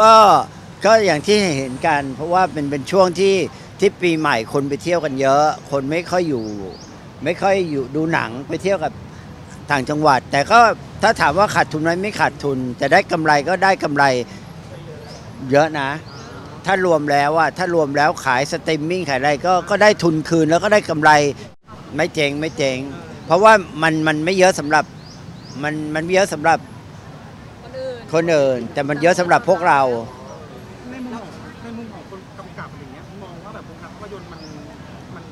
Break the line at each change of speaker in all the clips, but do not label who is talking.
ก็ก็อย่างที่เห็นกัน เพราะว่าเป็นเป็นช่วงที่ที่ปีใหม่คนไปเที่ยวกันเยอะ คนไม่ค่อยอยู่ ไม่ค่อยอยู่ดูหนังไปเที่ยวกับต่างจังหวัด แต่ก็ถ้าถามว่าขาดทุนไหมไม่ขาดทุน แต่ได้กำไรก็ได้กำไรเยอะนะ ถ้ารวมแล้วอะถ้ารวมแล้วขายสตรีมมิ่งขายอะไรก็ก็ได้ทุนคืนแล้วก็ได้กำไรไม่เจ๊งไม่เจ๊งเพราะว่ามันมันไม่เยอะสำหรับมันมันไม่เยอะสำหรับ
คนอื่น
คนอื่น แต่มันเยอะสำหรับพวกเรา
ในมุมของในมุมของคนกำกับอะไรเงี้ยมองว่าแบบวงการภาพยนตร์มันมัน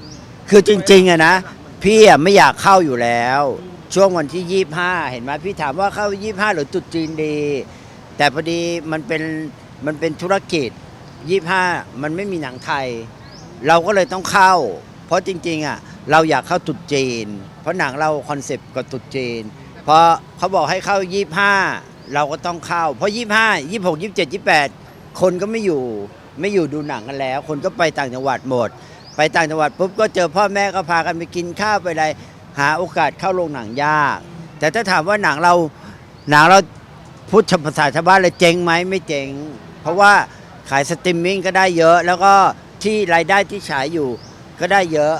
คือจริงๆอะนะพี่อะไม่อยากเข้าอยู่แล้ว ช่วงวันที่ 25 เห็นไหมพี่ถามว่าเข้า 25 หรือตรุดจีนดี แต่พอดีมันเป็นมันเป็นธุรกิจ 25 มันไม่มีหนังไทย เราก็เลยต้องเข้า เพราะจริงๆอะเราอยากเข้าตรุดจีน เพราะหนังเราคอนเซปต์กับตรุดจีน เพราะเขาบอกให้เข้า 25 เราก็ต้องเข้า เพราะ 25 26 27 28 คนก็ไม่อยู่ไม่อยู่ดูหนังกันแล้ว คนก็ไปต่างจังหวัดหมด ไปต่างจังหวัดปุ๊บก็เจอพ่อแม่ก็พากันไปกินข้าวไปอะไรหาโอกาสเข้าโรงหนังยาก แต่ถ้าถามว่าหนังเราหนังเราพูดภาษาชาวบ้านเลยเจ๊งไหมไม่เจ๊งเพราะว่าขายสตรีมมิ่งก็ได้เยอะ แล้วก็ที่รายได้ที่ฉายอยู่ก็ได้เยอะ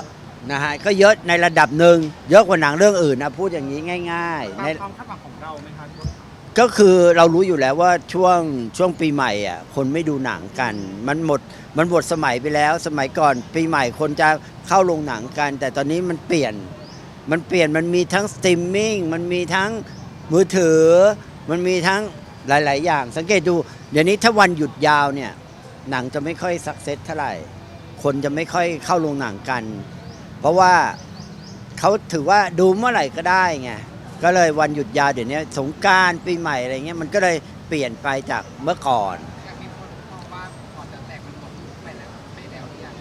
นะฮะก็เยอะในระดับหนึ่งเยอะกว่าหนังเรื่องอื่นนะพูดอย่างนี้ง่ายๆ
ตา
ใน
มความคาดหวังของเราไหมคะพี่พศ
ก็คือเรารู้อยู่แล้วว่าช่วงช่วงปีใหม่อะคนไม่ดูหนังกัน มันหมดมันหมดสมัยไปแล้ว สมัยก่อนปีใหม่คนจะเข้าโรงหนังกัน แต่ตอนนี้มันเปลี่ยน มันเปลี่ยนมันมีทั้งสตรีมมิ่งมันมีทั้งมือถือ มันมีทั้งหลาย ๆ อย่าง สังเกตดู เดี๋ยวนี้ถ้าวันหยุดยาวเนี่ย หนังจะไม่ค่อยสักเซสเท่าไหร่ คนจะไม่ค่อยเข้าโรงหนังกัน เพราะว่าเขาถือว่าดูเมื่อไหร่ก็ได้ไง ก็เลยวันหยุดยาวเดี๋ยวนี้สงกรารปีใหม่อะไรเงี้ยมันก็เลยเปลี่ยนไปจากเมื่อก่อน
อยากมีคนมองว่าก่อนจะแตกมันหมดไปแล้วไม่แล้วหรือยัง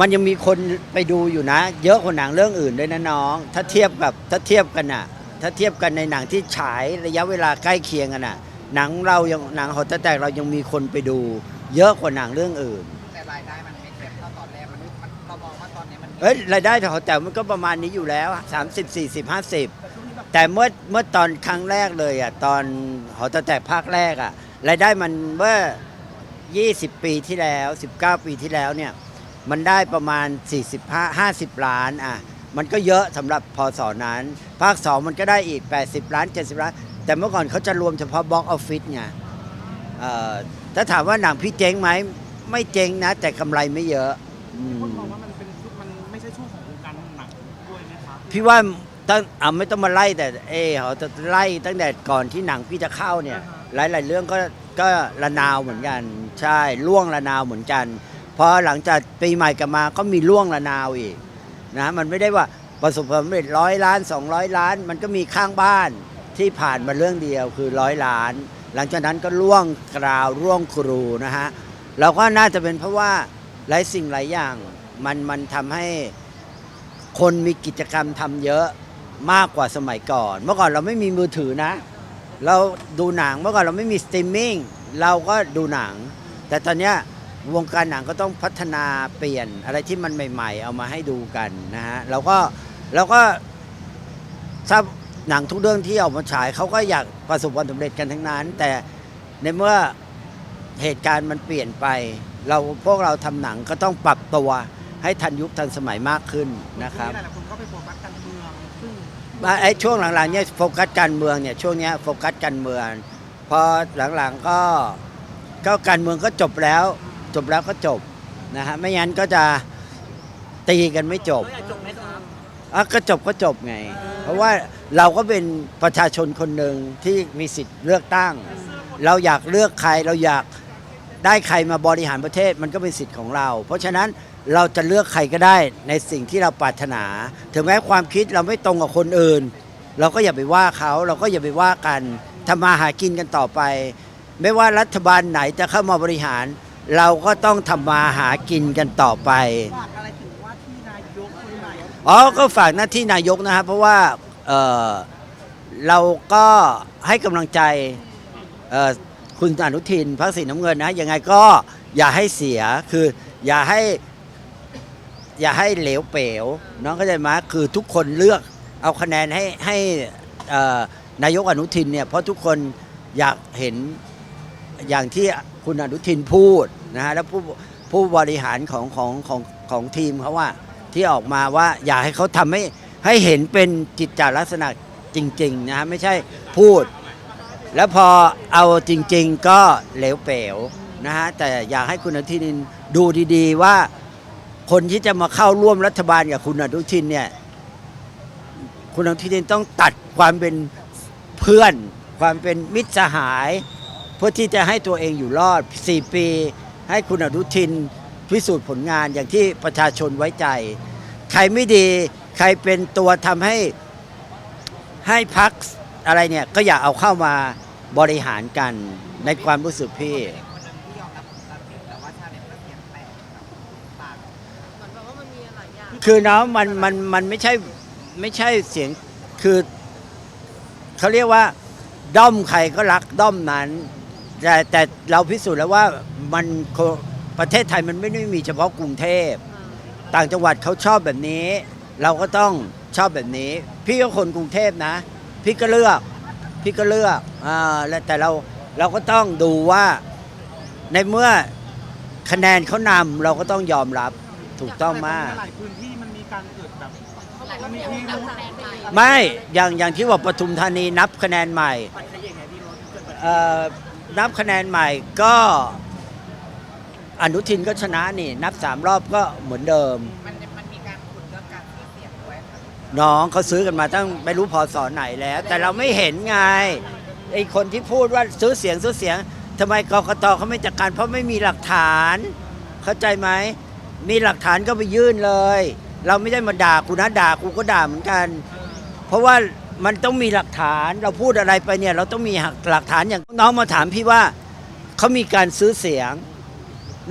มันยังมีคนไปดูอยู่นะ เยอะกว่าหนังเรื่องอื่นด้วยนะน้อง ถ้าเทียบกับถ้าเทียบกันอะถ้าเทียบกันในหนังที่ฉายระยะเวลาใกล้เคียงกันอะหนังเรายังหนังหอแตกเรายังมีคนไปดู เยอะกว่าหนังเรื่องอื่น
แต่รายได้มันไม่เทียบเท่าตอนแรกมันมันเรามองว่าตอนนี้มัน
เอ้ยรายได้ของหอแตกมันก็ประมาณนี้อยู่แล้ว 30 40 50 แต่เมื่อเมื่อตอนครั้งแรกเลยอะตอนหอแตกภาคแรกอะรายได้มันเมื่อ 20 ปีที่แล้ว 19 ปีที่แล้วเนี่ยมันได้ประมาณ 45 50 ล้านอะมันก็เยอะสำหรับพศนั้น ภาค 2 มันก็ได้อีก 80 ล้าน 70 ล้าน แต่เมื่อก่อนเขาจะรวมเฉพาะบ็อกออฟฟิศไงเอ่อถ้าถามว่าหนังพี่เจ๊งไหมไม่เจ๊งนะ แต่กำไรไม่เยอะอืม
คนมองว่ามันเป็นช่วงมันไม่ใช่ช่วงของวงการหนังด้วยไหมคะ
พี่ว่า ตั้งอะไม่ต้องมาไล่แต่เออเขาจะไล่ตั้งแต่ก่อนที่หนังพี่จะเข้าเนี่ย หลาย ๆ เรื่องก็ก็ระนาวเหมือนกัน ใช่ล่วงระนาวเหมือนกันพอหลังจากปีใหม่กลับมาก็มีล่วงระนาวอีกนะมันไม่ได้ว่าประสบความสำเร็จร้อยล้าน 200 ล้าน มันก็มีข้างบ้านที่ผ่านมาเรื่องเดียวคือร้อยล้าน หลังจากนั้นก็ล่วงกราวล่วงครูนะฮะเราก็น่าจะเป็นเพราะว่าหลายสิ่งหลายอย่าง มันมันทำให้คนมีกิจกรรมทำเยอะ มากกว่าสมัยก่อน เมื่อก่อนเราไม่มีมือถือนะ เราดูหนังเมื่อก่อนเราไม่มีสตรีมมิ่งเราก็ดูหนัง แต่ตอนเนี้ยวงการหนังก็ต้องพัฒนาเปลี่ยนอะไรที่มันใหม่ ๆ เอามาให้ดูกันนะฮะเราก็เราก็ถ้าหนังทุกเรื่องที่ออกมาฉายเขาก็อยากประสบความสำเร็จกันทั้งนั้น แต่ในเมื่อเหตุการณ์มันเปลี่ยนไป เราพวกเราทำหนังก็ต้องปรับตัวให้ทันยุคทันสมัยมากขึ้นนะครับ
หลายๆคนก็ไปโฟ
ไอ้ช่วงหลังๆเนี่ยโฟกัสการเมืองเนี่ยช่วงเนี้ยโฟกัสการเมืองพอหลังๆก็ก็การเมืองก็จบแล้ว จบแล้วก็จบนะฮะไม่งั้นก็จะตีกันไม่จบ
อยากจบไหมครับ
อะก็จบก็จบไง เพราะว่าเราก็เป็นประชาชนคนหนึ่งที่มีสิทธิ์เลือกตั้ง เราอยากเลือกใครเราอยาก ได้ใครมาบริหารประเทศมันก็เป็นสิทธิ์ของเรา เพราะฉะนั้นเราจะเลือกใครก็ได้ในสิ่งที่เราปรารถนา ถึงแม้ความคิดเราไม่ตรงกับคนอื่น เราก็อย่าไปว่าเขาเราก็อย่าไปว่ากันทำมาหากินกันต่อไป ไม่ว่ารัฐบาลไหนจะเข้ามาบริหาร เราก็ต้องทำมาหากินกันต่อไป
ฝากอะไรถึงว่าที่นายกคนใหม่
อ๋อก็ฝากหน้าที่นายกนะครับเพราะว่าเอ่อเราก็ให้กำลังใจเอ่อ คุณอนุทินพักสีน้ำเงินนะยังไงก็อย่าให้เสียคืออย่าให้อย่าให้เหลวเป๋วน้องเข้าใจไหมคือทุกคนเลือกเอาคะแนนให้ให้เอ่อนายกอนุทินเนี่ยเพราะทุกคนอยากเห็นอย่างที่คุณอนุทินพูดนะฮะแล้วผู้ผู้บริหารของของของของทีมเขาว่าที่ออกมาว่าอยากให้เขาทำให้ให้เห็นเป็นจิตจาลักษณะจริงๆนะฮะไม่ใช่พูด แล้วพอเอาจริง ๆ ก็เหลวเป๋วนะฮะแต่อยากให้คุณอนุทินดูดีๆว่าคนที่จะมาเข้าร่วมรัฐบาลกับคุณอนุทินเนี่ยคุณอนุทินต้องตัดความเป็นเพื่อน ความเป็นมิตรสหาย เพื่อที่จะให้ตัวเองอยู่รอด 4 ปี ให้คุณอนุทินพิสูจน์ผลงานอย่างที่ประชาชนไว้ใจ ใครไม่ดีใครเป็นตัวทำให้ให้พัก อะไรเนี่ยก็อย่าเอาเข้ามาบริหารกันในความรู้สึกพี่
คนหนึ่งที่ยอมรับผลตัดสินแต่ว่าชาเน็ตก็เสียงแตกแบบต่าง
เหมือนแบบว่ามันมีหลายอย่าง
คือน้องมันมันมันไม่ใช่ไม่ใช่เสียงคือเขาเรียกว่า ด้อมใครก็รักด้อมนั้น แต่แต่เราพิสูจน์แล้วว่ามันโคประเทศไทยมันไม่ได้มีเฉพาะกรุงเทพต่างจังหวัดเขาชอบแบบนี้ เราก็ต้องชอบแบบนี้ พี่ก็คนกรุงเทพนะ พี่ก็เลือก พี่ก็เลือกอ่าแล้วแต่เราเราก็ต้องดูว่าในเมื่อคะแนนเขานำเราก็ต้องยอมรับถูกต้องมาก
หลายพื้นที่มันมีการเกิดแบบ
เขาบอกว่ามีองค์การคะแนนใหม่
ไม่อย่างอย่างที่ว่าปทุมธานีนับคะแนนใหม่
ปัจจัยยังไงพี่รถเกิดแบบ
เอ่อนับคะแนนใหม่ก็อนุทินก็ชนะนี่ นับสามรอบก็เหมือนเดิม
มัน น้องเขา
ซื้อกันมาตั้งไม่รู้พอสอนไหนแล้ว แต่เราไม่เห็นไงไอ้คนที่พูดว่าซื้อเสียงซื้อเสียงทำไมกรกตเขาไม่จัดการเพราะไม่มีหลักฐาน เข้าใจไหมมีหลักฐานก็ไปยื่นเลย เราไม่ได้มาด่ากูนะด่ากูก็ด่าเหมือนกัน เพราะว่ามันต้องมีหลักฐานเราพูดอะไรไปเนี่ย เราต้องมีหลักฐานอย่างน้องมาถามพี่ว่าเขามีการซื้อเสียง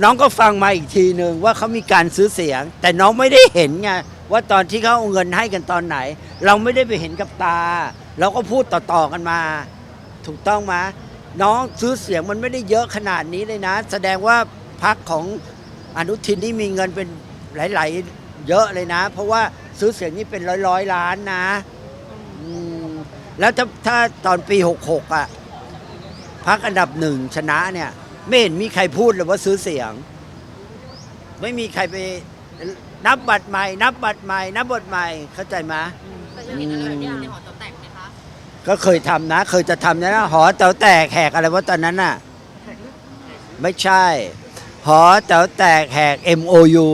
น้องก็ฟังมาอีกทีหนึ่งว่าเขามีการซื้อเสียง แต่น้องไม่ได้เห็นไง ว่าตอนที่เขาเอาเงินให้กันตอนไหน เราไม่ได้ไปเห็นกับตา เราก็พูดต่อๆกันมา ถูกต้องไหมน้องซื้อเสียงมันไม่ได้เยอะขนาดนี้เลยนะ แสดงว่าพักของอนุทินนี่มีเงินเป็นหลาย ๆ เยอะเลยนะ เพราะว่าซื้อเสียงนี่เป็นร้อยๆล้านนะอืมแล้วถ้าถ้าตอนปี 66อะพักอันดับหนึ่งชนะเนี่ย ไม่เห็นมีใครพูดเลยว่าซื้อเสียง ไม่มีใครไป นับบัตรใหม่ นับบัตรใหม่ นับบัตรใหม่ เข้าใจไหม
แต่จะเห็นอะไรแบบนี้ในหอจะแตกไหมคะ
ก็เคยทำนะ เคยจะทำนะ หอแต๋วแตกแหกอะไรวะตอนนั้นน่ะ ไม่ใช่ หอแต๋วแตกแหก MOU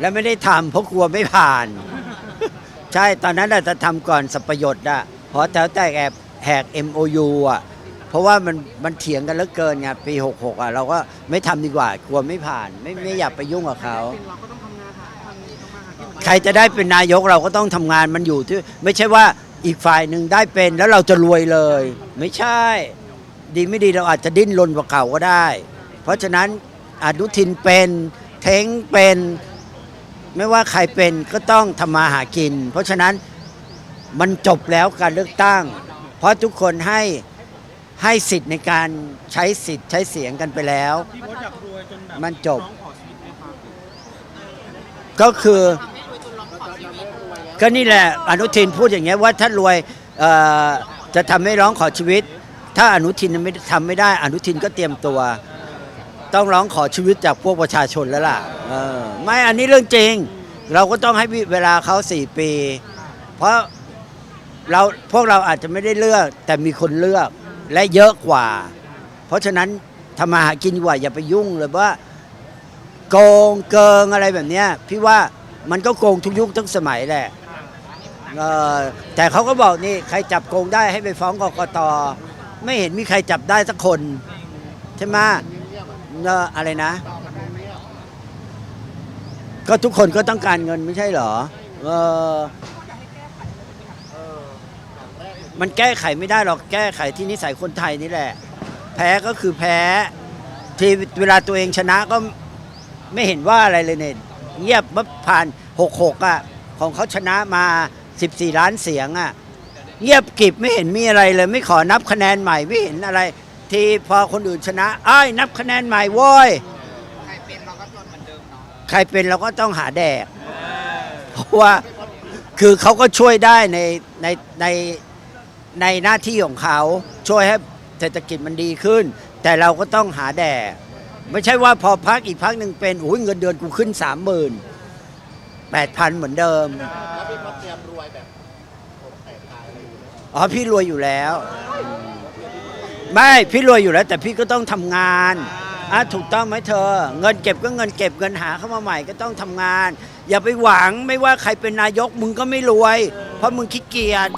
แล้วไม่ได้ทำเพราะกลัวไม่ผ่าน ใช่ตอนนั้นน่ะจะทำก่อนสัปยศอะหอแต๋วแตกแอบแหก MOU อะ เพราะว่ามันมันเถียงกันเหลือเกินไงปี 66อะเราก็ไม่ทำดีกว่ากลัวไม่ผ่าน ไม่ไม่อยากไปยุ่งกับเขา
เป็นเราก็ต้องทำงานหาทางทำมาหากินเหมือนกัน
ใครจะได้เป็นนายกเราก็ต้องทำงานมันอยู่ที่ไม่ใช่ว่าอีกฝ่ายหนึ่งได้เป็นแล้วเราจะรวยเลย ไม่ใช่ ดีไม่ดีเราอาจจะดิ้นรนกว่าเก่าก็ได้ เพราะฉะนั้นอนุทินเป็นเท้งเป็น ไม่ว่าใครเป็นก็ต้องทำมาหากิน เพราะฉะนั้นมันจบแล้วการเลือกตั้ง เพราะทุกคนให้ ให้สิทธิ์ในการใช้สิทธิ์ใช้เสียงกันไปแล้ว
พี่รถอยากรวยจนแบบ
มันจบ
น้องขอชีวิตไหมครับ
ก็คือ
ทำให้รวยจนร้องขอชีวิต
ก็นี่แหละอนุทินพูดอย่างเงี้ยว่าถ้ารวยเอ่อจะทำให้ร้องขอชีวิต ถ้าอนุทินไม่ทำไม่ได้ อนุทินก็เตรียมตัว ต้องร้องขอชีวิตจากพวกประชาชนแล้วล่ะเออไม่อันนี้เรื่องจริง เราก็ต้องให้เวลาเขาสี่ปี เพราะเราพวกเราอาจจะไม่ได้เลือก แต่มีคนเลือก และเยอะกว่า เพราะฉะนั้นทำมาหากินดีกว่าอย่าไปยุ่งเลยว่า โกงเกิงอะไรแบบเนี้ยพี่ว่ามันก็โกงทุกยุคทุกสมัยแหละเออแต่เขาก็บอกนี่ใครจับโกงได้ให้ไปฟ้องกกตไม่เห็นมีใครจับได้สักคน ใช่ไหมเอออะไรนะ ก็ทุกคนก็ต้องการเงินไม่ใช่เหรอเออ มันแก้ไขไม่ได้หรอกแก้ไขที่นิสัยคนไทยนี่แหละ แพ้ก็คือแพ้ทีเวลาตัวเองชนะก็ไม่เห็นว่าอะไรเลยเนี่ยเงียบมื่อผ่าน66อะของเขาชนะมา 14 ล้านเสียงอะเงียบกิบไม่เห็นมีอะไรเลย ไม่ขอนับคะแนนใหม่ไม่เห็นอะไร ทีพอคนอื่นชนะอ้ายนับคะแนนใหม่โว้ย
ใครเป็นเราก็จนเหมือนเดิมเนาะ
ใครเป็นเราก็ต้องหาแดกเพราะว่าคือเขาก็ช่วยได้ในในใน ในหน้าที่ของเขาช่วยให้เศรษฐกิจมันดีขึ้น แต่เราก็ต้องหาแด่ไม่ใช่ว่าพอพักอีกพักหนึ่งเป็นโอ้ยเงินเดือนกูขึ้นสามหมื่นแปดพันเหมือนเดิม
แล้วพี่พศเตรียมรวยแบบผมแตกตายอะไรอยู่แล้ว
อ๋อพี่รวยอยู่แล้ว ไม่พี่รวยอยู่แล้ว แต่พี่ก็ต้องทำงานอะถูกต้องไหมเธอ เงินเก็บก็เงินเก็บเงินหาเข้ามาใหม่ก็ต้องทำงาน อย่าไปหวังไม่ว่าใครเป็นนายกมึงก็ไม่รวย เพราะมึงขี้เกียจ